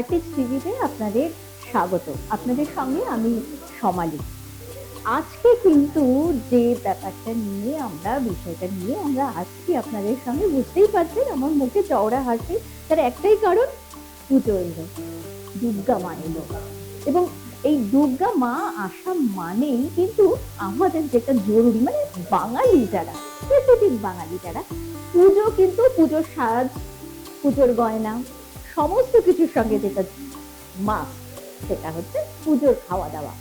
Artist টিভিতে আপনাদের স্বাগত। আপনাদের সঙ্গে আমি সমালি। আজকে কিন্তু যে ব্যাপারটা নিয়ে আমরা, বিষয়টা নিয়ে আমরা আসছি আপনাদের সঙ্গে, বুঝতেই পারছেন আমার মুখে চওড়া হাসি। তার একটাই কারণ, পুজো এলো, দুর্গা মা এলো। এবং এই দুর্গা মা আসা মানেই কিন্তু আমাদের যেটা জরুরি মানে বাঙালি যারা স্পেসিফিক বাঙালি যারা, পুজো কিন্তু পুজোর সাজ, পুজোর গয়না সমস্ত কিছুর সঙ্গে যেটা মাস সেটা হচ্ছে পুজোর খাওয়া দাওয়া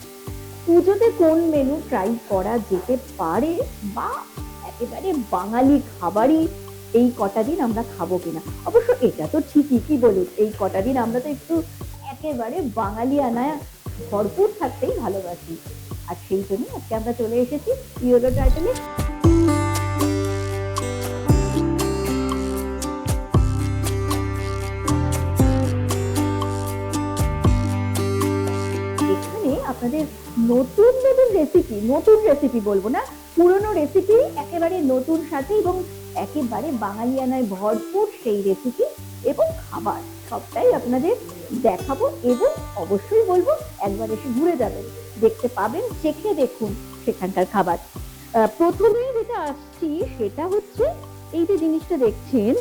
পুজোতে কোন মেনু ট্রাই করা যেতে পারে বা একেবারে বাঙালি খাবারই এই কটা দিন আমরা খাব কিনা? অবশ্য এটা তো ঠিকই কি বলুন, এই কটা দিন আমরা তো একটু একেবারে বাঙালি আনায় ভরপুর থাকতেই ভালোবাসি। আর সেই জন্য আজকে আমরা চলে এসেছি ইয়েলো টাইটেলে নতুন নতুন রেসিপি নতুন রেসিপি বলব না, পুরনো রেসিপি একেবারে নতুন সাথে এবং একেবারে বাঙালিয়ানায় ভরপুর সেই রেসিপি এবং খাবার। সবটাই আপনাদের দেখাবো এবং অবশ্যই বলব, একবার এসে ঘুরে যাবেন, দেখতে পাবেন, চেখে দেখুন সেখানকার খাবার। প্রথমে যেটা আসছি সেটা হচ্ছে, এই যে জিনিসটা দেখছেন,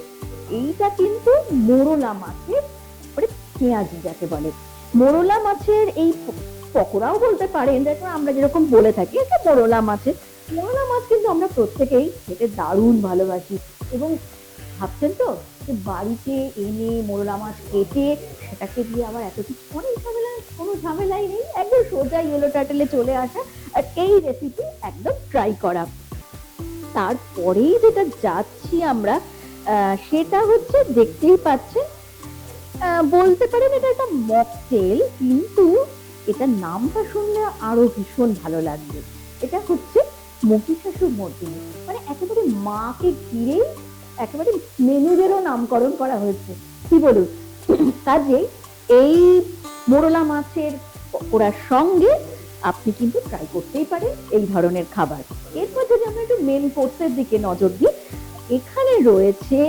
এইটা কিন্তু মোরলা মাছের মানে পেঁয়াজি যাকে বলে। মোরলা মাছের এই পকোড়াও বলতে পারেন। দেখো, আমরা যেরকম বলে থাকি এটা মোরলা মাছের। মোরলা মাছ কিন্তু আমরা প্রত্যেকেই খেতে দারুণ ভালোবাসি। এবং ভাবছেন তো, যে বাড়িতে এনে মোরলা মাছ কেটে সেটাকে দিয়ে আবার এত কিছু অনেক ঝামেলা, কোনো ঝামেলাই নেই। একদম সোজা ইয়েলো টাটেলে চলে আসা আর এই রেসিপি একদম ট্রাই করা। তারপরেই যেটা যাচ্ছি আমরা সেটা হচ্ছে দেখতেই পাচ্ছেন বলতে পারেন এটা একটা মকটেল কিন্তু এটা নামটা শুনলে আরও ভীষণ ভালো লাগবে। এটা হচ্ছে মহিষাসুর মর্দিনী। মানে একেবারে মাকে ঘিরেই একেবারে মেনুদেরও নামকরণ করা হয়েছে। কি বলুন? কাজে এই মোরলা মাছের পকোড়ার সঙ্গে আপনি কিন্তু ট্রাই করতেই পারেন এই ধরনের খাবার। এরপর যদি আমরা একটু মেন কোর্সের দিকে নজর দিই, এখানে রয়েছে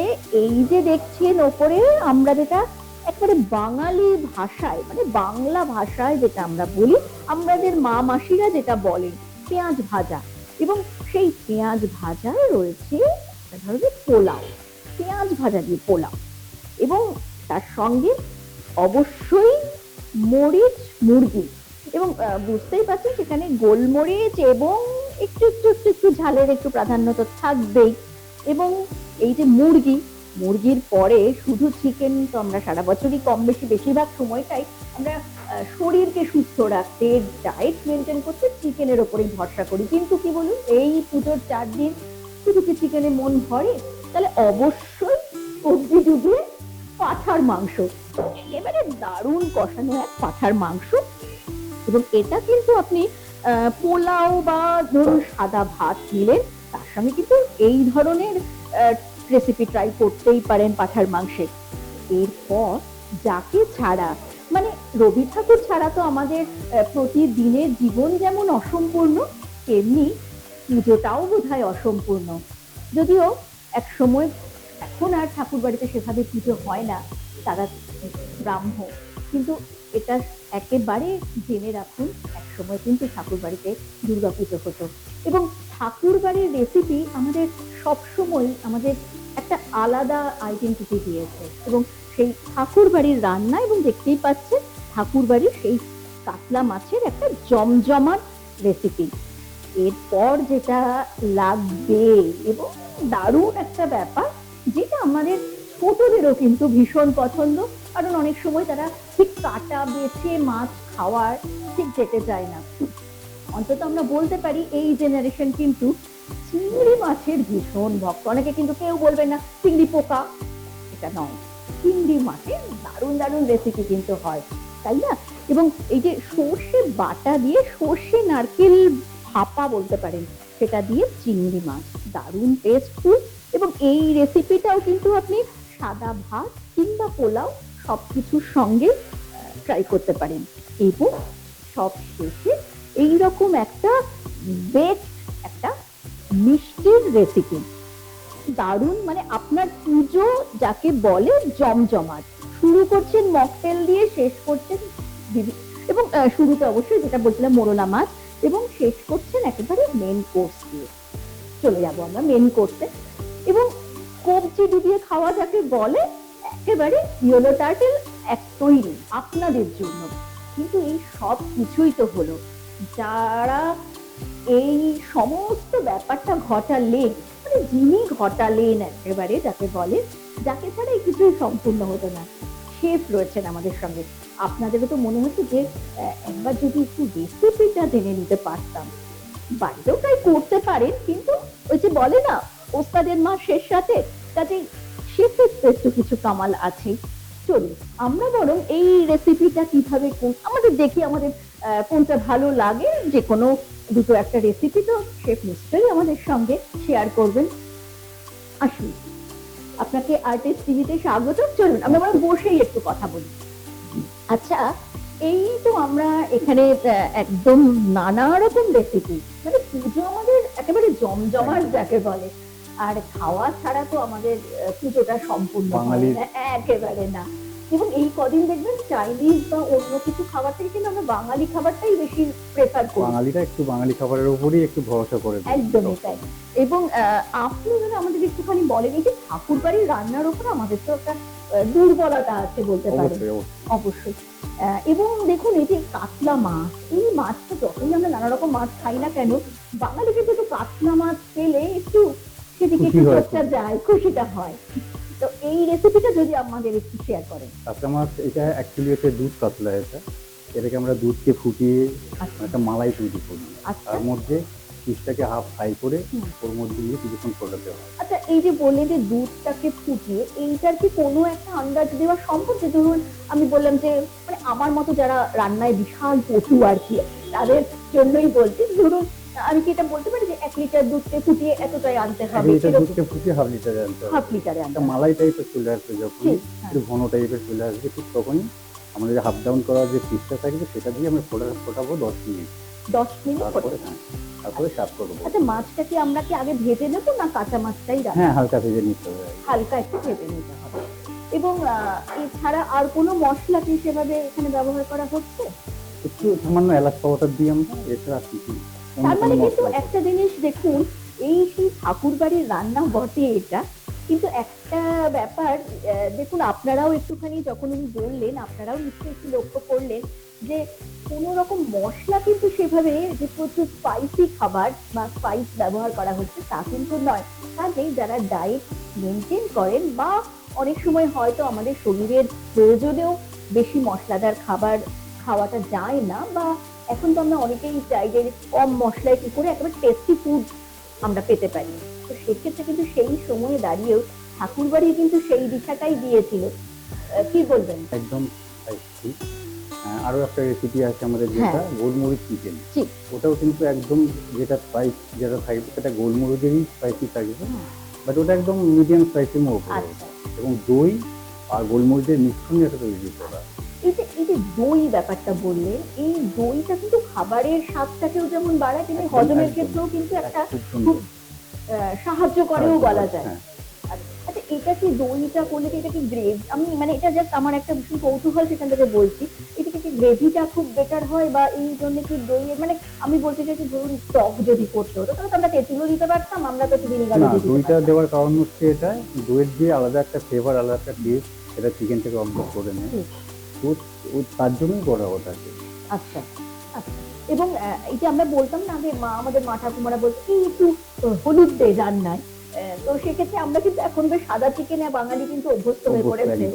এই যে দেখছেন ওপরে আমরা যেটা একেবারে বাঙালি ভাষায় মানে বাংলা ভাষায় যেটা আমরা বলি, আমাদের মা মাসিরা যেটা বলেন পেঁয়াজ ভাজা। এবং সেই পেঁয়াজ ভাজায় রয়েছে ধরনের পোলাও, পেঁয়াজ ভাজা দিয়ে পোলাও। এবং তার সঙ্গে অবশ্যই মরিচ, মুরগি। এবং বুঝতেই পারছেন সেখানে গোলমরিচ এবং একটু একটু একটু একটু ঝালের একটু প্রাধান্য তো থাকবেই। এবং এই যে মুরগি মুরগির পরে শুধু চিকেন তো আমরা সারা বছরই কম বেশি বেশিরভাগ সময়টাই আমরা শরীরকে সুস্থ রাখতে ডায়েট মেনটেন করতে চিকেনের ওপরেই ভরসা করি। কিন্তু কি বলুন, এই পুজোর চার দিন শুধু কি চিকেনে মন ভরে? তাহলে অবশ্যই সবজি ডুবিয়ে পাঠার মাংস। একেবারে দারুণ কষানো এক পাঠার মাংস। এবং এটা কিন্তু আপনি পোলাও বা ধরুন সাদা ভাত নিলেন, তার সঙ্গে কিন্তু এই ধরনের রেসিপি ট্রাই করতেই পারেন পাঠার মাংসের এরপর যাকে ছাড়া মানে রবি ঠাকুর ছাড়া তো আমাদের প্রতিদিনের জীবন যেমন অসম্পূর্ণ, তেমনি পুজোটাও বোধহয় অসম্পূর্ণ। যদিও এক সময় এখন আর ঠাকুর বাড়িতে সেভাবে পুজো হয় না, তারা ব্রাহ্ম। কিন্তু এটা একেবারে জেনে রাখুন এক সময় কিন্তু ঠাকুর বাড়িতে দুর্গা পুজো হতো। এবং ঠাকুর বাড়ির রেসিপি আমাদের সবসময় আমাদের একটা আলাদা আইডেন্টিটি দিয়েছে এবং সেই ঠাকুর বাড়ির রান্না এবং দেখতেই পাচ্ছেন ঠাকুর বাড়ির সেই কাতলা মাছের একটা জমজমাট রেসিপি এরপর যেটা লাগবে এবং দারুণ একটা ব্যাপার, যেটা আমাদের ছোটদেরও কিন্তু ভীষণ পছন্দ, কারণ অনেক সময় তারা ঠিক কাটা, বেছে মাছ খাওয়ার ঠিক যেতে চায় না। অন্তত আমরা বলতে পারি এই জেনারেশন কিন্তু চিংড়ি মাছের ভীষণ ভক্ত। অনেকে কিন্তু কেউ বলবে না, চিংড়ি পোকা? এটা নয়। চিংড়ি মাছের দারুণ দারুণ রেসিপি কিন্তু হয়, তাই না? এবং এই যে সর্ষে বাটা দিয়ে সর্ষে নারকেল ভাপা বলতে পারেন, সেটা দিয়ে চিংড়ি মাছ, দারুণ টেস্টফুল এবং এই রেসিপিটাও কিন্তু আপনি সাদা ভাত কিংবা পোলাও সব কিছুর সঙ্গে ট্রাই করতে পারেন। এবং সব শেষে এইরকম একটা বেক একটা মিষ্টির রেসিপি দারুণ মানে আপনার পুজো যাকে বলে জমজমাট। শুরু করছেন মকটেল দিয়ে, শেষ করছেন এবং শুরুতে অবশ্যই যেটা বলছিলাম, মোরলা মাছ, এবং শেষ করছেন একেবারে মেন কোর্স দিয়ে। চলে যাব আমরা মেন কোর্সে এবং কবজি ডুবিয়ে খাওয়া যাকে বলে, একেবারে ইয়েলো টার্টেল এক তৈরি, আপনাদের জন্য। কিন্তু এই সব কিছুই তো হলো। যারা এই সমস্ত ব্যাপারটা ঘটালেন মানে যিনি ঘটালেন একেবারে যাকে বলে, যাকে ছাড়া কিছুই সম্পূর্ণ হতো না। শেফ রয়েছেন আমাদের সঙ্গে। আপনাদেরও তো মনে হচ্ছে যে একবার যদি একটু রেসিপিটা জেনে নিতে পারতাম। বাড়িতেও তাই করতে পারেন, কিন্তু ওই যে বলে না, ওস্তাদের মা শেষ সাথে কাজে তো একটু কিছু কামাল আছে। চলুন, আমরা বরং এই রেসিপিটা কীভাবে আমাদের দেখি, আমাদের কোনটা ভালো লাগে, যে কোনো দুটো একটা রেসিপি তো শেফ নিশ্চয়ই আমাদের সঙ্গে শেয়ার করবেন। আসুন আপনাকে আর্টিস্ট টিভিতে স্বাগত। চলুন আমরা বরং বসেই একটু কথা বলি। আচ্ছা এই তো আমরা এখানে একদম নানা রকম রেসিপি মানে পুজো আমাদের একেবারে জমজমাট যাকে বলে। আর খাওয়া ছাড়া তো আমাদের পুজোটা সম্পূর্ণ একেবারে না। এবং এই কদিন দেখবেন চাইনিজ বা অন্য কিছু খাবার থেকে কিন্তু আমরা বাঙালি খাবারটাই বেশি প্রেফার করি। বাঙালিরা একটু বাঙালি খাবারের উপরই একটু ভরসা করে একদমই তাই। এবং আপনি যদি আমাদের একটুখানি বলেন এই যে ঠাকুর বাড়ির রান্নার উপর আমাদের তো একটা দুর্বলতা আছে বলতে পারেন। অবশ্যই এবং দেখুন এই যে কাতলা মাছ এই মাছটা যখনই আমরা নানা রকম মাছ খাই না কেন বাঙালি কিন্তু কাতলা মাছ পেলে একটু সেদিকে একটু চর্চা যায় খুশিটা হয়। তো এই রেসিপিটা যদি আমাদের একটু শেয়ার করেন। কাতলা মাছ এটা অ্যাকচুয়ালি হচ্ছে দুধ কাতলা এটা। এটাকে আমরা দুধকে ফুটিয়ে আচ্ছা। একটা মালাই তৈরি করি আচ্ছা। তার মধ্যে ফিশটাকে হাফ ফ্রাই করে ওর মধ্যে দিয়ে কিছুক্ষণ ফোটাতে হয় আচ্ছা এই যে বললেন যে দুধটাকে ফুটিয়ে এইটার কি কোনো একটা আন্দাজ দেওয়া সম্ভব? যে ধরুন আমি বললাম যে মানে আমার মতো যারা রান্নায় বিশাল পটু আর কি তাদের জন্যই বলছি ধরুন আমি কি এটা বলতে পারি যে এক লিটার দুধকে ফুটিয়ে এতটাই আনতে হবে? এক লিটার দুধকে ফুটিয়ে হাফ লিটার আনতে হবে। হাফ লিটারে আনতে মালাই টাইপের চলে আসবে যখন হ্যাঁ। একটু ঘন টাইপের চলে আসবে ঠিক তখনই আমাদের যে হাফ ডাউন করা যে ফিশটা থাকবে সেটা দিয়ে আমরা ফোটা ফোটাবো দশ মিনিট। দশ মিনিট তারপরে হ্যাঁ সাফ করব। আচ্ছা মাছটা কি আমরা কি আগে ভেজে নেব না কাঁচা মাছটাই রাখব? হ্যাঁ হালকা ভেজে নিতে হবে। হালকা একটু ভেজে নিতে হবে। এবং এছাড়া আর কোনো মশলা কি সেভাবে এখানে ব্যবহার করা হচ্ছে? একটু সামান্য এলাচ পাউডার দিয়ে আমরা এছাড়া আর কিছু তার মানে কিন্তু একটা জিনিস দেখুন এই সেই ঠাকুর বাড়ির রান্না বটে এটা কিন্তু একটা ব্যাপার দেখুন আপনারাও একটুখানি যখন উনি বললেন আপনারাও নিশ্চয়ই একটু লক্ষ্য করলেন যে কোনো রকম মশলা কিন্তু সেভাবে যে প্রচুর স্পাইসি খাবার বা স্পাইস ব্যবহার করা হচ্ছে তা কিন্তু নয়। কাজেই যারা ডায়েট মেনটেন করেন বা অনেক সময় হয়তো আমাদের শরীরের প্রয়োজনেও বেশি মশলাদার খাবার খাওয়াটা যায় না বা এখন তো আমরা অনেকেই চাই যে কম মশলায় কি করে একেবারে টেস্টি ফুড আমরা পেতে পারি। তো সেক্ষেত্রে কিন্তু সেই সময়ে দাঁড়িয়েও ঠাকুরবাড়ি কিন্তু সেই দিশাটাই দিয়েছিল। কি বলবেন? একদম আরও একটা রেসিপি আছে আমাদের যেটা হ্যাঁ। গোলমরিচ চিকেন। ওটাও কিন্তু একদম যেটা স্পাইস যেটা থাকবে সেটা গোলমরিচেরই স্পাইসি থাকবে বাট ওটা একদম মিডিয়াম মধ্যে আচ্ছা। এবং দই আর গোলমরিচের মিশ্রণে এটা তৈরি করা। যে দই ব্যাপারটা বললেন এই দইটা কিন্তু খাবারের স্বাদটাকেও যেমন বাড়ায় তেমনি হজমের ক্ষেত্রেও কিন্তু একটা খুব সাহায্য করেও বলা যায়। হ্যাঁ, আচ্ছা এটা কি দইটা করলে এটা কি গ্রেভ আমি মানে এটা জাস্ট আমার একটা ভীষণ কৌতূহল সেখান থেকে বলছি। এটা কি গ্রেভিটা খুব বেটার হয় বা এই জন্য কি দই মানে আমি বলতে চাইছি ধরুন টক যদি করতে হতো তাহলে আমরা তেঁতুলও দিতে পারতাম আমরা তো না দইটা দেওয়ার কারণ হচ্ছে এটা দইয়ের দিয়ে আলাদা একটা ফ্লেভার আলাদা একটা টেস্ট এটা চিকেন থেকে অবজার্ভ করে নেয়। তার জন্যই করা ওটাকে আচ্ছা আচ্ছা। এবং এই যে আমরা বলতাম না আগে মা আমাদের মা ঠাকুমারা বলতো কি একটু হলুদ দে রান্নায়। তো সেক্ষেত্রে আমরা কিন্তু এখন বেশ সাদা চিকেনে বাঙালি কিন্তু অভ্যস্ত হয়ে পড়েছে।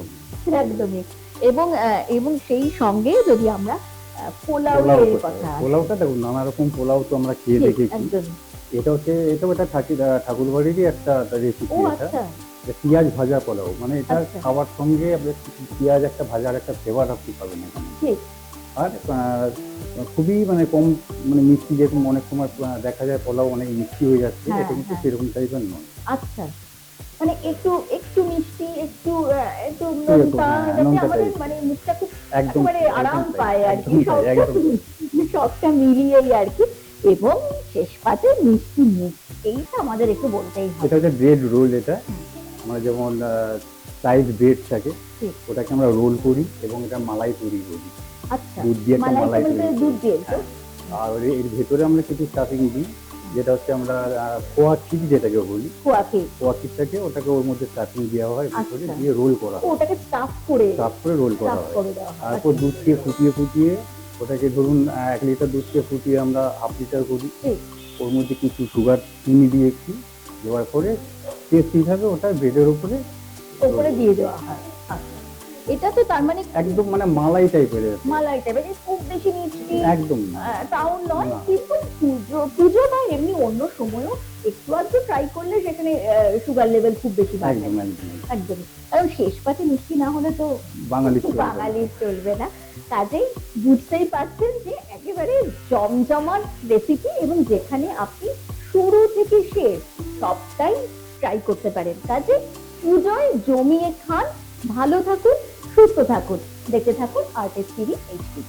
একদমই। এবং এবং সেই সঙ্গে যদি আমরা পোলাও পোলাওয়ের কথা পোলাওটা দেখুন নানা রকম পোলাও তো আমরা খেয়ে দেখেছি। এটা হচ্ছে এটা ওটা ঠাকুর বাড়িরই একটা রেসিপি এটা। আচ্ছা। এটা পেঁয়াজ ভাজা পোলাও মানে এটা আচ্ছা। খাবার সঙ্গে পেঁয়াজ একটা ভাজার একটা ফ্লেভার আপনি পাবেন এখানে। আর খুবই মানে কম মানে মিষ্টি যেরকম অনেক সময় দেখা যায় পোলাও অনেক মিষ্টি হয়ে যাচ্ছে হ্যাঁ, এটা কিন্তু হ্যাঁ। সেরকম টাইপের নয়। আচ্ছা। মানে একটু একটু মিষ্টি একটু একটু নোনতা হ্যাঁ, আমাদের মানে মুখটা খুব একদম একেবারে আরাম পায় আর কি সবটা মিলিয়েই আর কি। এবং শেষ পাতে মিষ্টি মুখ এইটা আমাদের একটু বলতেই হবে। এটা হচ্ছে ব্রেড রোল এটা। আমরা যেমন সাইড ব্রেড থাকে ওটাকে আমরা রোল করি এবং এটা মালাই তৈরি করি। আচ্ছা দুধ দিয়ে একটা মালাই তৈরি করি। আর এর- ভেতরে আমরা কিছু স্টাফিং দিই যেটা হচ্ছে আমরা খোয়া ক্ষীর যেটাকে বলি। খোয়া ক্ষীরটাকে ওটাকে ওর মধ্যে স্টাফিং দেওয়া হয় ভেতরে আচ্ছা। দিয়ে রোল করা হয়। ওটাকে স্টাফ করে স্টাফ করে রোল করা হয়। হয়। তারপর দুধকে ফুটিয়ে ফুটিয়ে ওটাকে ধরুন এক লিটার দুধকে ফুটিয়ে আমরা হাফ লিটার করি। ওর মধ্যে কিছু সুগার চিনি দিয়ে একটু দেওয়ার পরে ওটা ব্রেডের উপরে ওপরে দিয়ে দেওয়া হয়। এটা তো তার মানে একদম মানে মালাই টাইপের মালাই টাইপের খুব বেশি মিষ্টি একদম তাও নয়। কিন্তু পুজো পুজো বা এমনি অন্য সময়ও একটু আধটু ট্রাই করলে সেখানে সুগার লেভেল খুব বেশি বাড়বে একদম কারণ শেষ পাতে মিষ্টি না হলে তো বাঙালি চলবে না। বাঙালির চলবে না। কাজেই বুঝতেই পারছেন যে একেবারে জমজমাট রেসিপি এবং যেখানে আপনি শুরু থেকে শেষ সবটাই ট্রাই করতে পারেন। কাজে পুজোয় জমিয়ে খান, ভালো থাকুন, সুস্থ থাকুন। দেখতে থাকুন আর্টিস্ট টিভি এইচডি